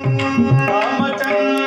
రామచంద్ర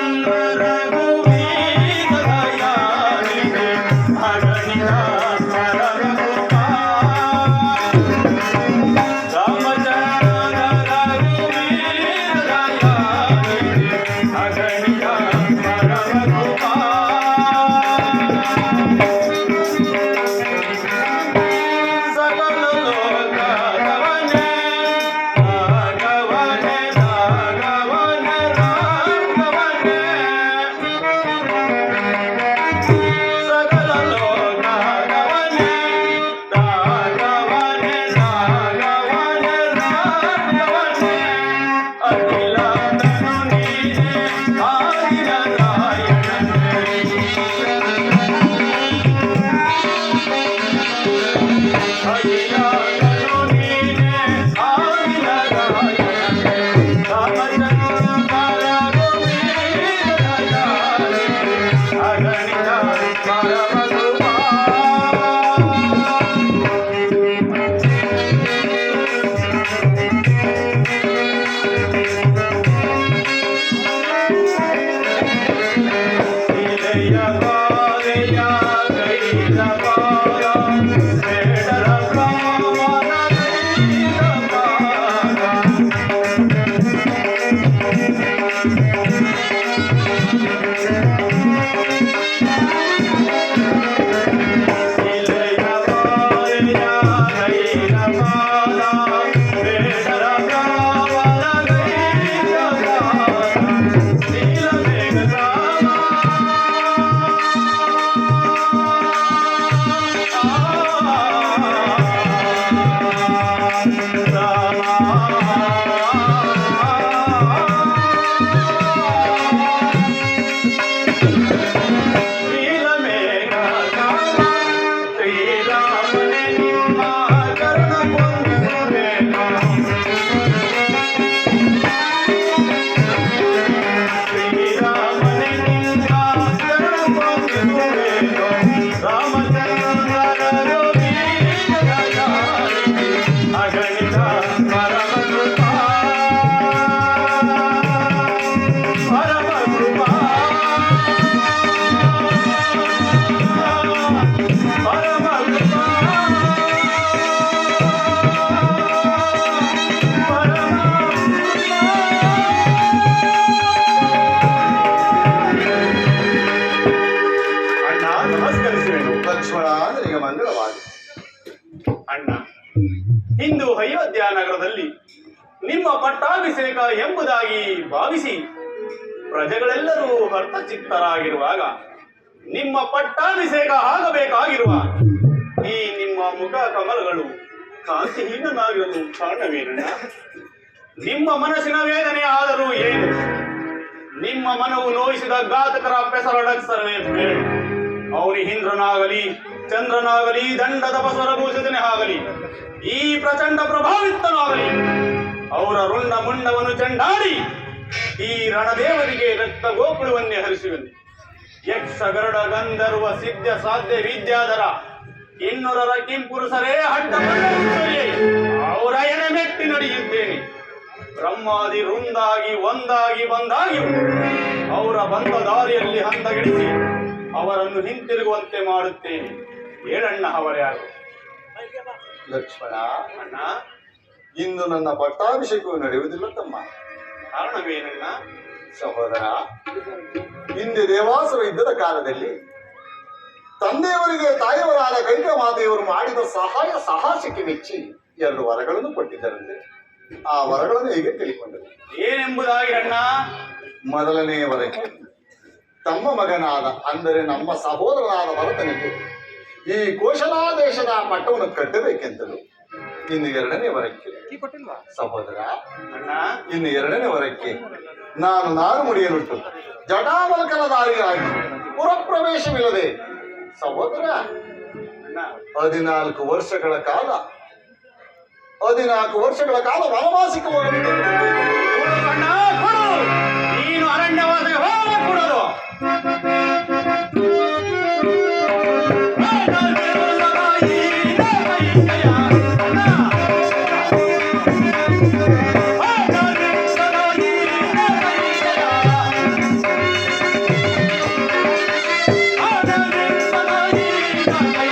ಅಣ್ಣ, ಇಂದು ಅಯೋಧ್ಯ ನಗರದಲ್ಲಿ ನಿಮ್ಮ ಪಟ್ಟಾಭಿಷೇಕ ಎಂಬುದಾಗಿ ಭಾವಿಸಿ ಪ್ರಜೆಗಳೆಲ್ಲರೂ ಅರ್ಥಚಿತ್ತರಾಗಿರುವಾಗ ನಿಮ್ಮ ಪಟ್ಟಾಭಿಷೇಕ ಆಗಬೇಕಾಗಿರುವ ಈ ನಿಮ್ಮ ಮುಖ ಕಮಲಗಳು ಕಾಂತಿಹೀನನಾಗಿರಲು ಕಾರಣವೇನಣ್ಣ? ನಿಮ್ಮ ಮನಸ್ಸಿನ ವೇದನೆ ಆದರೂ ಏನು? ನಿಮ್ಮ ಮನವು ನೋಯಿಸಿದ ಘಾತಕರ ಪೆಸರಡಕ್ಸರವೇ ಬೇಡ ಅವನಿ ಇಂದ್ರನಾಗಲಿ ಚಂದ್ರನಾಗಲಿ ದಂಡದ ಬಸವರಭೂಷಿತನೇ ಆಗಲಿ ಈ ಪ್ರಚಂಡ ಪ್ರಭಾವಿತನಾಗಲಿ ಅವರ ರುಂಡ ಮುಂಡವನ್ನು ಚಂಡಾಡಿ ಈ ರಣದೇವರಿಗೆ ರಕ್ತ ಗೋಕುಳವನ್ನೇ ಹರಿಸುವಂತೆ ಯಕ್ಷ ಗರುಡ ಗಂಧರ್ವ ಸಿದ್ಧ ಸಾಧ್ಯ ವಿದ್ಯಾಧರ ಇನ್ನೂರರ ಕಿಂಪುರುಷರೇ ಬಂದವರೇ, ಅವರ ಎನೆ ಮೆಟ್ಟಿ ನಡೆಯುತ್ತೇನೆ. ಬ್ರಹ್ಮಾದಿ ರುಂದಾಗಿ ಒಂದಾಗಿ ಬಂದಾಗಿ ಅವರನ್ನು ಹಿಂತಿರುಗುವಂತೆ ಮಾಡುತ್ತೇನೆ. ಹೇಳಣ್ಣ ಅವರ್ಯಾರು ಲಕ್ಷ್ಮಣ ಅಣ್ಣ. ಇಂದು ನನ್ನ ಪಟ್ಟಾಭಿಷೇಕವು ನಡೆಯುವುದಿಲ್ಲ ತಮ್ಮ. ಕಾರಣವೇನಣ್ಣ? ಸಹೋದರ ಹಿಂದೆ ದೇವಾಸುರ ಇದ್ದದ ಕಾಲದಲ್ಲಿ ತಂದೆಯವರಿಗೆ ತಾಯಿಯವರಾದ ಕೈಕ ಮಾತೆಯವರು ಮಾಡಿದ ಸಹಾಯ ಸಾಹಸಕ್ಕೆ ಮೆಚ್ಚಿ ಎರಡು ವರಗಳನ್ನು ಕೊಟ್ಟಿದ್ದರಂತೆ. ಆ ವರಗಳನ್ನು ಹೇಗೆ ತಿಳಿಕೊಂಡರು ಏನೆಂಬುದಾಗಿ ಅಣ್ಣ? ಮೊದಲನೇ ವರಕ್ಕೆ ತಮ್ಮ ಮಗನಾದ ಅಂದರೆ ನಮ್ಮ ಸಹೋದರನಾದ ಭರತನಿಗೆ ಈ ಕೋಶಲಾದೇಶದ ಪಟ್ಟವನ್ನು ಕಟ್ಟಬೇಕೆಂತಲು ಇನ್ನು ಎರಡನೇ ವರಕ್ಕೆ. ಸಹೋದರ ಇನ್ನು ಎರಡನೇ ವರಕ್ಕೆ ನಾನು ನಾರು ಮುಡಿಯನುಂಟು. ಜಟಾಮಲಕನ ದಾರಿಯಾಗಿ ಪುರಪ್ರವೇಶವಿಲ್ಲದೆ. ಸಹೋದರ ಹದಿನಾಲ್ಕು ವರ್ಷಗಳ ಕಾಲ ಹದಿನಾಲ್ಕು ವರ್ಷಗಳ ಕಾಲ ವನವಾಸಿಕ ಹೋಗಲಿದೆ. রাখেন